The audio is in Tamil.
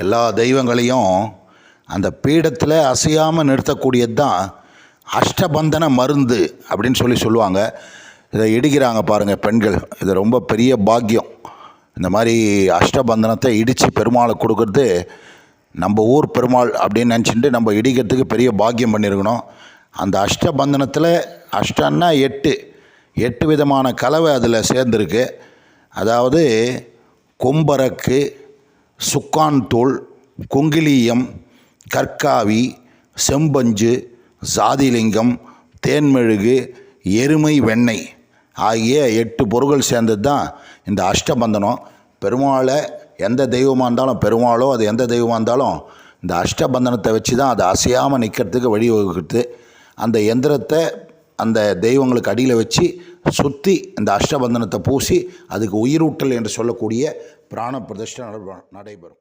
எல்லா தெய்வங்களையும் அந்த பீடத்தில் அசையாமல் நிறுத்தக்கூடியது தான் அஷ்டபந்தன மருந்து அப்படின்னு சொல்லி சொல்லுவாங்க. இதை இடிக்கிறாங்க பாருங்கள் பெண்கள். இது ரொம்ப பெரிய பாக்கியம். இந்த மாதிரி அஷ்டபந்தனத்தை இடித்து பெருமாளை கொடுக்கறது நம்ம ஊர் பெருமாள் அப்படின்னு நினச்சிட்டு நம்ம இடிக்கிறதுக்கு பெரிய பாக்கியம் பண்ணியிருக்கணும் அந்த அஷ்டபந்தனத்தில் அஷ்டன்னா எட்டு. எட்டு விதமான கலவை அதில் சேர்ந்துருக்கு. அதாவது கொம்பரக்கு சுக்கான் தூள் கற்காவி செம்பஞ்சு சாதிலிங்கம் தேன்மெழுகு எருமை வெண்ணெய் ஆகிய எட்டு பொருட்கள் சேர்ந்தது தான் இந்த அஷ்டபந்தனம். பெருமாளை எந்த தெய்வமாக இருந்தாலும் பெருமாளோ அது எந்த தெய்வமாக இருந்தாலும் இந்த அஷ்டபந்தனத்தை வச்சு தான் அதை அசையாமல் நிற்கிறதுக்கு வழிவகுக்குது அந்த எந்திரத்தை அந்த தெய்வங்களுக்கு அடியில் வச்சு சுற்றி இந்த அஷ்டபந்தனத்தை பூசி அதுக்கு உயிரூட்டல் என்று சொல்லக்கூடிய பிராண பிரதிஷ்டை நடைபெறும். நடைபெறும்